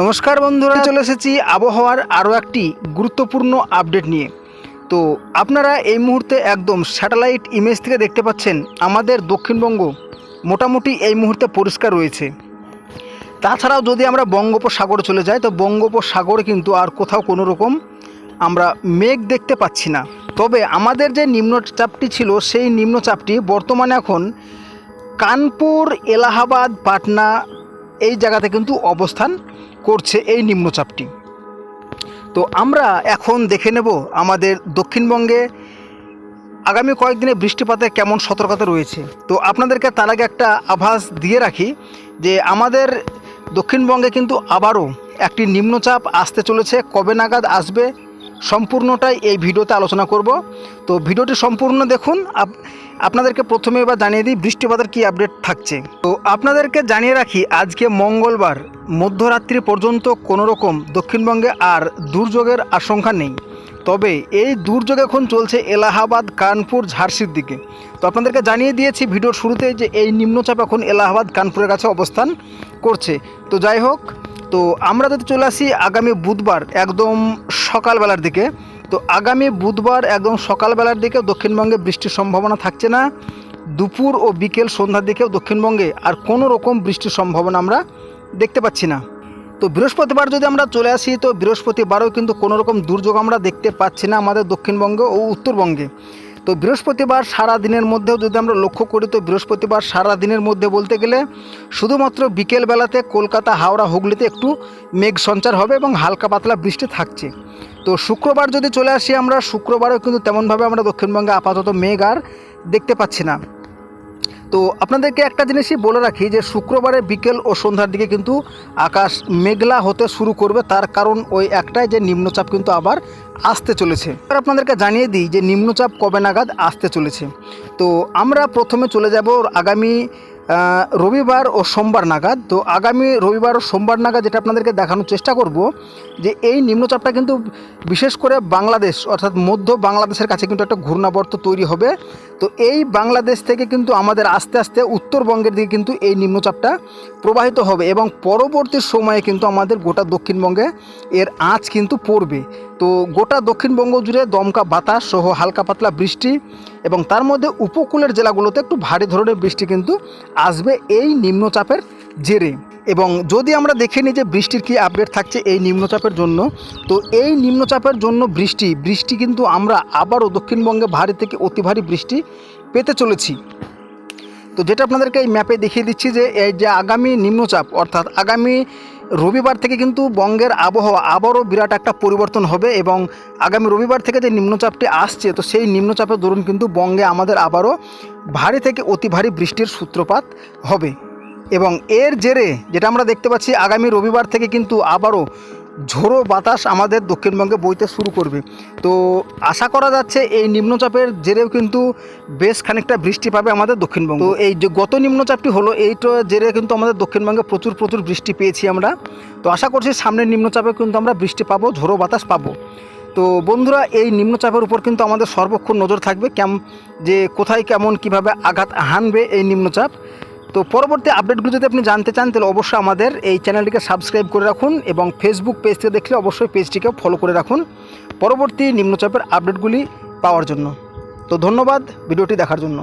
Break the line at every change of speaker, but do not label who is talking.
নমস্কার বন্ধুরা। চলে এসেছি আবহাওয়ার আরও একটি গুরুত্বপূর্ণ আপডেট নিয়ে। তো আপনারা এই মুহূর্তে একদম স্যাটেলাইট ইমেজ থেকে দেখতে পাচ্ছেন আমাদের দক্ষিণবঙ্গ মোটামুটি এই মুহূর্তে পরিষ্কার রয়েছে। তাছাড়াও যদি আমরা বঙ্গোপসাগরে চলে যাই, তো বঙ্গোপসাগরে কিন্তু আর কোথাও কোনো রকম আমরা মেঘ দেখতে পাচ্ছি না। তবে আমাদের যে নিম্নচাপটি ছিল, সেই নিম্নচাপটি বর্তমানে এখন কানপুর, এলাহাবাদ, পাটনা এই জায়গাতে কিন্তু অবস্থান করছে এই নিম্নচাপটি। তো আমরা এখন দেখে নেব আমাদের দক্ষিণবঙ্গে আগামী কয়েকদিনে বৃষ্টিপাতে কেমন সতর্কতা রয়েছে। তো আপনাদেরকে তার আগে একটা আভাস দিয়ে রাখি যে আমাদের দক্ষিণবঙ্গে কিন্তু আবারও একটি নিম্নচাপ আসতে চলেছে। কবে নাগাদ আসবে সম্পূর্ণটাই এই ভিডিওতে আলোচনা করব। তো ভিডিওটি সম্পূর্ণ দেখুন। আপ- আপনাদেরকে প্রথমে এবার জানিয়ে দিই বৃষ্টিপাতের কী আপডেট থাকছে। তো আপনাদেরকে জানিয়ে রাখি, আজকে মঙ্গলবার মধ্যরাত্রি পর্যন্ত কোনো রকম দক্ষিণবঙ্গে আর দুর্যোগের আশঙ্কা নেই। তবে এই দুর্যোগ এখন চলছে এলাহাবাদ, কানপুর, ঝাড়সির দিকে। তো আপনাদেরকে জানিয়ে দিয়েছি ভিডিওর শুরুতে যে এই নিম্নচাপ এখন এলাহাবাদ, কানপুরের কাছে অবস্থান করছে। তো যাই হোক তো আমরা যদি চলে আসি আগামী বুধবার একদম সকালবেলার দিকে, তো আগামী বুধবার একদম সকালবেলার দিকে দক্ষিণবঙ্গে বৃষ্টির সম্ভাবনা থাকছে না। দুপুর ও বিকেল সন্ধ্যার দিকেও দক্ষিণবঙ্গে আর কোনো রকম বৃষ্টির সম্ভাবনা আমরা দেখতে পাচ্ছি না। তো বৃহস্পতিবার যদি আমরা চলে আসি, তো বৃহস্পতিবারও কিন্তু কোনো রকম দুর্যোগ আমরা দেখতে পাচ্ছি না আমাদের দক্ষিণবঙ্গে ও উত্তরবঙ্গে। তো বৃহস্পতিবার সারা দিনের মধ্যেও যদি আমরা লক্ষ্য করি, তো বৃহস্পতিবার সারা দিনের মধ্যে বলতে গেলে শুধুমাত্র বিকেলবেলাতে কলকাতা, হাওড়া, হুগলিতে একটু মেঘ সঞ্চার হবে এবং হালকা পাতলা বৃষ্টি থাকছে। তো শুক্রবার যদি চলে আসি আমরা, শুক্রবারও কিন্তু তেমনভাবে আমরা দক্ষিণবঙ্গে আপাতত মেঘ আর দেখতে পাচ্ছি না। তো আপনাদেরকে একটা জিনিসই বলে রাখি যে শুক্রবারে বিকেল ও সন্ধ্যার দিকে কিন্তু আকাশ মেঘলা হতে শুরু করবে। তার কারণ ওই একটাই যে নিম্নচাপ কিন্তু আবার আসতে চলেছে। আর আপনাদেরকে জানিয়ে দিই যে নিম্নচাপ কবে নাগাদ আসতে চলেছে। তো আমরা প্রথমে চলে যাব আগামী রবিবার ও সোমবার নাগাদ। তো আগামী রবিবার ও সোমবার নাগাদ যেটা আপনাদেরকে দেখানোর চেষ্টা করব যে এই নিম্নচাপটা কিন্তু বিশেষ করে বাংলাদেশ অর্থাৎ মধ্য বাংলাদেশের কাছে কিন্তু একটা ঘূর্ণাবর্ত তৈরি হবে। তো এই বাংলাদেশ থেকে কিন্তু আমাদের আস্তে আস্তে উত্তরবঙ্গের দিকে কিন্তু এই নিম্নচাপটা প্রবাহিত হবে এবং পরবর্তী সময়ে কিন্তু আমাদের গোটা দক্ষিণবঙ্গে এর আঁচ কিন্তু পড়বে। তো গোটা দক্ষিণবঙ্গ জুড়ে দমকা বাতাস সহ হালকা পাতলা বৃষ্টি এবং তার মধ্যে উপকূলের জেলাগুলোতে একটু ভারী ধরনের বৃষ্টি কিন্তু আসবে এই নিম্নচাপের জেরে। এবং যদি আমরা দেখে নিই যে বৃষ্টির কী আপডেট থাকছে এই নিম্নচাপের জন্য, তো এই নিম্নচাপের জন্য বৃষ্টি বৃষ্টি কিন্তু আমরা আবারও দক্ষিণবঙ্গে ভারী থেকে অতি ভারী বৃষ্টি পেতে চলেছি। তো যেটা আপনাদেরকে এই ম্যাপে দেখিয়ে দিচ্ছি যে এই যে আগামী নিম্নচাপ, অর্থাৎ আগামী রবিবার থেকে কিন্তু বঙ্গের আবহাওয়া আবারও বিরাট একটা পরিবর্তন হবে এবং আগামী রবিবার থেকে যে নিম্নচাপটি আসছে, তো সেই নিম্নচাপের দরুন কিন্তু বঙ্গে আমাদের আবারও ভারী থেকে অতি ভারী বৃষ্টির সূত্রপাত হবে। এবং এর জেরে যেটা আমরা দেখতে পাচ্ছি, আগামী রবিবার থেকে কিন্তু আবারও ঝোড়ো বাতাস আমাদের দক্ষিণবঙ্গে বইতে শুরু করবে। তো আশা করা যাচ্ছে এই নিম্নচাপের জেরেও কিন্তু বেশ খানিকটা বৃষ্টি পাবে আমাদের দক্ষিণবঙ্গ। তো এই যে গত নিম্নচাপটি হলো, এইটা জেরে কিন্তু আমাদের দক্ষিণবঙ্গে প্রচুর প্রচুর বৃষ্টি পেয়েছি আমরা। তো আশা করছি সামনের নিম্নচাপে কিন্তু আমরা বৃষ্টি পাবো, ঝোড়ো বাতাস পাবো। তো বন্ধুরা, এই নিম্নচাপের উপর কিন্তু আমাদের সর্বক্ষণ নজর থাকবে কেম যে কোথায়, কেমন, কীভাবে আঘাত হানবে এই নিম্নচাপ। তো পরবর্তী আপডেটগুলো যদি আপনি জানতে চান, তাহলে অবশ্যই আমাদের এই চ্যানেলটিকে সাবস্ক্রাইব করে রাখুন এবং ফেসবুক পেজ থেকে দেখলে অবশ্যই পেজটিকে ফলো করে রাখুন পরবর্তী নিম্নচাপের আপডেটগুলি পাওয়ার জন্য। তো ধন্যবাদ ভিডিওটি দেখার জন্য।